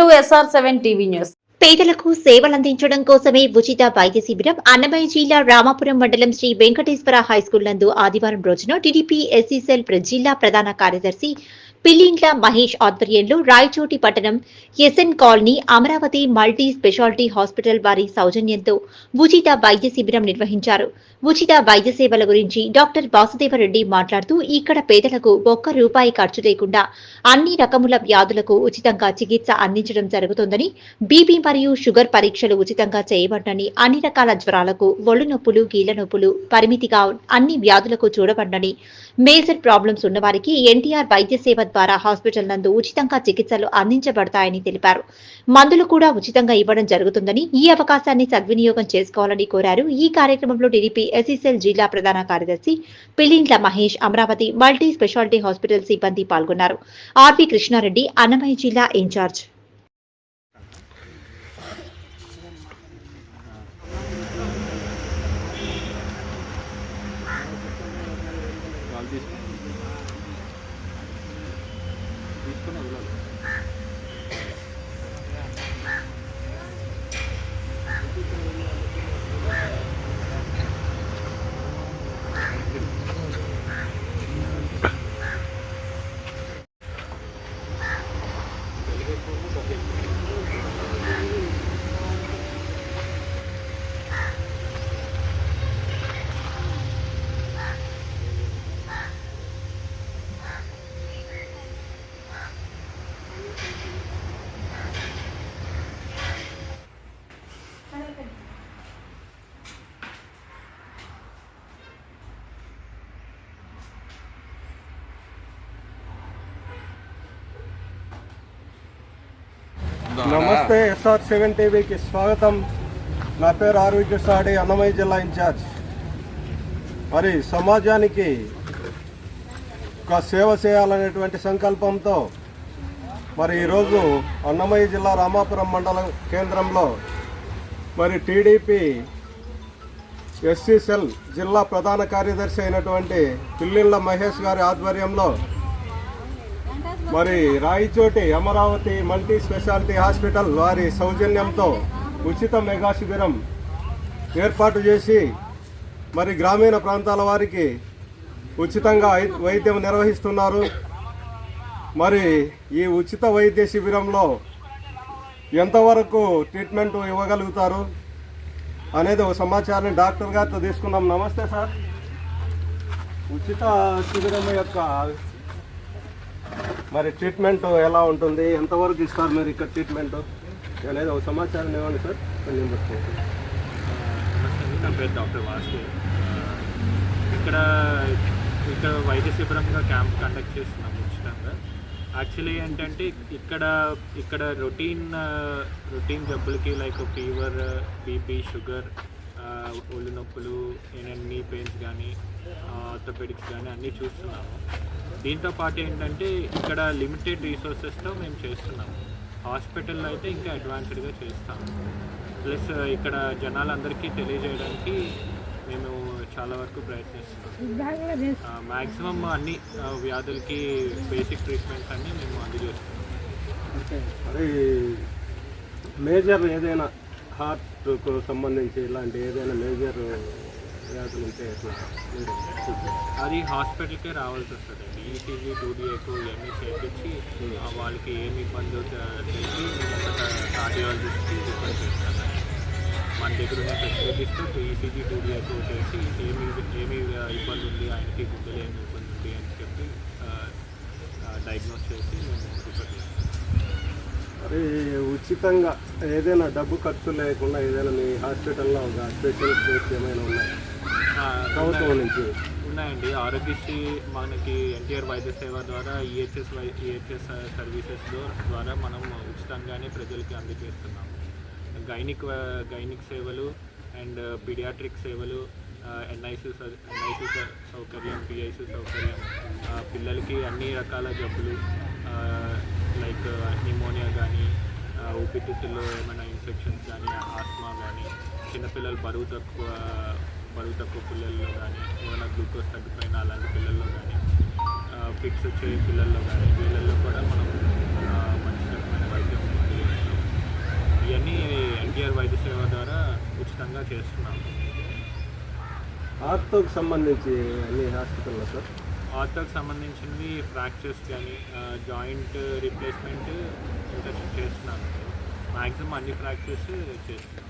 To SR seven TV news. పేదలకు సేవలందించడం కోసమే ఉచిత వైద్య శిబిరం అన్నమయ్య జిల్లా రామాపురం మండలం శ్రీ వెంకటేశ్వర హైస్కూల్ నందు ఆదివారం రోజున టీడీపీ ఎస్సీసెల్ ప్ర- జిల్లా ప్రధాన కార్యదర్శి పిల్లింట్ల మహేష్ ఆధ్వర్యంలో రాయచోటి పట్టణం SN colony Amaravati multi speciality hospital వారి సౌజన్యంతో ఉచిత వైద్య శిబిరం నిర్వహించారు. ఉచిత వైద్య సేవల గురించి డాక్టర్ వాసుదేవరెడ్డి మాట్లాడుతూ ఇక్కడ పేదలకు ఒక్క రూపాయి ఖర్చు లేకుండా అన్ని రకముల వ్యాధులకు ఉచితంగా చికిత్స అందించడం జరుగుతుందని బీపీ మరియు షుగర్ పరీక్షలు ఉచితంగా చేయబడ్డని అన్ని రకాల జ్వరాలకు ఒళ్ళు నొప్పులు కీళ్ళ నొప్పులు పరిమితిగా అన్ని వ్యాధులకు చూడబడ్డని మేజర్ ప్రాబ్లమ్స్ ఉన్నవారికి ఎన్టీఆర్ వైద్య సేవ ద్వారా హాస్పిటల్ నందు ఉచితంగా చికిత్సలు అందించబడతాయని తెలిపారు. మందులు కూడా ఉచితంగా ఇవ్వడం జరుగుతుందని ఈ అవకాశాన్ని సద్వినియోగం చేసుకోవాలని కోరారు. ఈ కార్యక్రమంలో టీడీపీ ఎస్ఈసెల్ జిల్లా ప్రధాన కార్యదర్శి Pillintla Mahesh Amaravati multi speciality hospital సిబ్బంది పాల్గొన్నారు. ఆర్వి కృష్ణారెడ్డి అన్నమయ్య జిల్లా ఇన్ఛార్జ్. వాళ్ళు నమస్తే ఎస్ఆర్ సెవెన్ టీవీకి స్వాగతం. నా పేరు ఆర్వి కృష్ణాడి అన్నమయ్య జిల్లా ఇన్ఛార్జ్. మరి సమాజానికి ఒక సేవ చేయాలనేటువంటి సంకల్పంతో మరి ఈరోజు అన్నమయ్య జిల్లా రామాపురం మండలం కేంద్రంలో మరి టీడీపీ ఎస్సీ సెల్ జిల్లా ప్రధాన కార్యదర్శి అయినటువంటి పిల్లిళ్ళ మహేష్ గారి ఆధ్వర్యంలో మరి Rayachoti Amaravati multi speciality hospital వారి సౌజన్యంతో ఉచిత మెగా శిబిరం ఏర్పాటు చేసి మరి గ్రామీణ ప్రాంతాల వారికి ఉచితంగా వైద్యం నిర్వహిస్తున్నారు. మరి ఈ ఉచిత వైద్య శిబిరంలో ఎంతవరకు ట్రీట్మెంట్ ఇవ్వగలుగుతారు అనేది ఒక సమాచారాన్ని డాక్టర్ గారితో తీసుకుందాం. నమస్తే సార్. ఉచిత శిబిరం యొక్క మరి ట్రీట్మెంట్ ఎలా ఉంటుంది? ఎంతవరకు ఇస్తారు మీరు ఇక్కడ ట్రీట్మెంట్ లేదా ఒక సమాచారం ఇవ్వండి సార్. కొంచెం చెప్తాను. నా పేరు డాక్టర్ వాసు. ఇక్కడ ఇక్కడ వైద్య శిబిరంగా క్యాంప్ కండక్ట్ చేస్తున్నాం ఉచితంగా. యాక్చువల్లీ ఏంటంటే ఇక్కడ ఇక్కడ రొటీన్ రొటీన్ జబ్బులకి లైక్ ఫీవర్ బీపీ షుగర్ ఒళ్ళు నొప్పులు నీ పెయిన్స్ కానీ ఆర్థోపెడిక్స్ కానీ అన్నీ చూస్తున్నాము. దీంతో పాటు ఏంటంటే ఇక్కడ లిమిటెడ్ రీసోర్సెస్తో మేము చేస్తున్నాము. హాస్పిటల్లో అయితే ఇంకా అడ్వాన్స్డ్గా చేస్తాము. ప్లస్ ఇక్కడ జనాలందరికీ తెలియజేయడానికి మేము చాలా వరకు ప్రయత్నిస్తున్నాం మ్యాక్సిమం అన్ని వ్యాధులకి బేసిక్ ట్రీట్మెంట్స్ అన్నీ మేము అందజేస్తున్నాం మరి మేజర్ ఏదైనా హార్ట్కు సంబంధించి ఇలాంటి ఏదైనా మేజర్ వ్యాధులు ఉంటే అది హాస్పిటల్కే రావాల్సి వస్తుంది. అండి ఈసీజీ టూడీఏకు ఇవన్నీ చేయించి వాళ్ళకి ఏమి ఇబ్బంది చేసి కార్డియాలజిస్ట్కి రిఫర్ చేస్తాను మన దగ్గర ఉన్న ఫెసిలిటీస్తో ఈసీజీ టూడీఏకు చేసి ఏమి ఏమి ఇబ్బంది ఉంది ఆయనకి గుడ్డలు ఏమి ఇబ్బంది ఉంది అని చెప్పి డయాగ్నోస్ చేసి మేము ఉచితంగా ఏదైనా డబ్బు ఖర్చు లేకుండా ఏదైనా మీ హాస్పిటల్లో ఒక స్పెషలిస్ట్ ఏమైనా ఉన్నాయి? ప్రభుత్వం నుంచి. ఉన్నాయండి. ఆరోగ్యశ్రీ మనకి ఎన్టీఆర్ వైద్య సేవ ద్వారా ఈహెచ్ఎస్ వై ఈహెచ్ఎస్ సర్వీసెస్ ద్వారా మనం ఉచితంగానే ప్రజలకి అందజేస్తున్నాము గైనిక్ గైనిక్ సేవలు అండ్ పీడియాట్రిక్ సేవలు ఎన్ఐసి ఎన్ఐసి సౌకర్యం పిఐసి సౌకర్యం పిల్లలకి అన్ని రకాల జబ్బులు లైక్ నిమోనియా కానీ ఊపిరితిత్తుల్లో ఏమైనా ఇన్ఫెక్షన్స్ కానీ ఆస్మా కానీ చిన్నపిల్లలు బరువు తక్కువ బరువు తక్కువ పిల్లల్లో కానీ ఏమైనా గ్లూకోజ్ తగ్గిపోయిన అలాంటి పిల్లల్లో కానీ ఫిక్స్ వచ్చే పిల్లల్లో కానీ వీళ్ళల్లో కూడా మనం మంచి రకమైన వైద్యం ఇవన్నీ ఎన్టీఆర్ వైద్య సేవ ద్వారా ఉచితంగా చేస్తున్నాం. ఆత్మకు సంబంధించి అన్ని హాస్పిటల్లో సార్? ఆర్థోకి సంబంధించినవి ఫ్రాక్చర్స్ కానీ జాయింట్ రీప్లేస్మెంట్ ఇంకా చేస్తున్నాను. మ్యాక్సిమం అన్ని ఫ్రాక్చర్స్ చేస్తున్నాను.